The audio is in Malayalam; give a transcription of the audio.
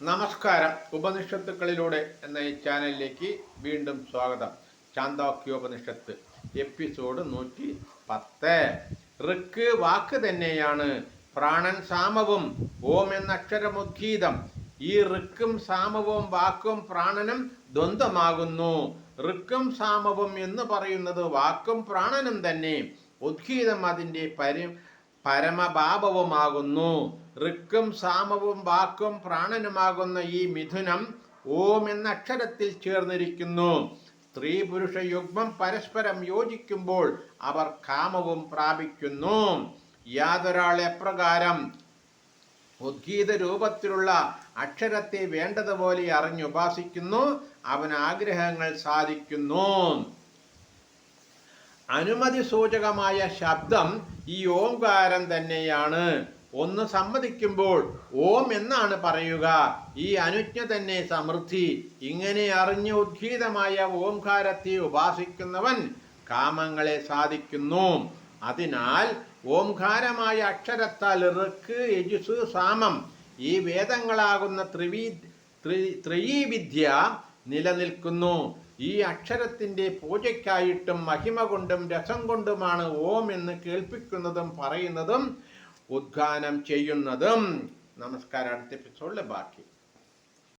നമസ്കാരം. ഉപനിഷത്തുക്കളിലൂടെ എന്ന ഈ ചാനലിലേക്ക് വീണ്ടും സ്വാഗതം. ചാന്താക്യോപനിഷത്ത് എപ്പിസോഡ് നൂറ്റി പത്ത്. ഋക്ക് വാക്ക് തന്നെയാണ്. പ്രാണൻ സാമവും ഓം എന്ന അക്ഷരമുദ്ഗീതം ഈ ഋക്കും സാമവും വാക്കും പ്രാണനും ദ്വന്ദ്മാകുന്നു ഋക്കും സാമവും എന്ന് പറയുന്നത് വാക്കും പ്രാണനും തന്നെ. ഉദ്ഗീതം അതിന്റെ പരി പരമഭാവവുമാകുന്നു ഋക്കും സാമവും വാക്കും പ്രാണനുമാകുന്ന ഈ മിഥുനം ഓം എന്ന അക്ഷരത്തിൽ ചേർന്നിരിക്കുന്നു. സ്ത്രീ പുരുഷ യുഗ്മം പരസ്പരം യോജിക്കുമ്പോൾ അവർ കാമവും പ്രാപിക്കുന്നു. യാതൊരാൾ എപ്രകാരം ഉദ്ഗീത രൂപത്തിലുള്ള അക്ഷരത്തെ വേണ്ടതുപോലെ അറിഞ്ഞുപാസിക്കുന്നു അവൻ ആഗ്രഹങ്ങൾ സാധിക്കുന്നു. അനുമതി സൂചകമായ ശബ്ദം ഈ ഓംകാരം തന്നെയാണ്. ഒന്ന് സമ്മതിക്കുമ്പോൾ ഓം എന്നാണ് പറയുക. ഈ അനുജ്ഞ തന്നെ സമൃദ്ധി. ഇങ്ങനെ അറിഞ്ഞ് ഉദ്ഗീതമായ ഓംകാരത്തെ ഉപാസിക്കുന്നവൻ കാമങ്ങളെ സാധിക്കുന്നു. അതിനാൽ ഓംകാരമായ അക്ഷരത്താൽ ഋക്ക് യജുസ് സാമം ഈ വേദങ്ങളാകുന്ന ത്രിവീ ത്രി ത്രയീവിദ്യ നിലനിൽക്കുന്നു. ഈ അക്ഷരത്തിന്റെ പൂജയ്ക്കായിട്ടും മഹിമ കൊണ്ടും രസം കൊണ്ടുമാണ് ഓം എന്ന് കേൾപ്പിക്കുന്നതും പറയുന്നതും ഉദ്ഗാനം ചെയ്യുന്നതും നമസ്കാരം അടുത്ത എപ്പിസോഡിലെ ബാക്കി.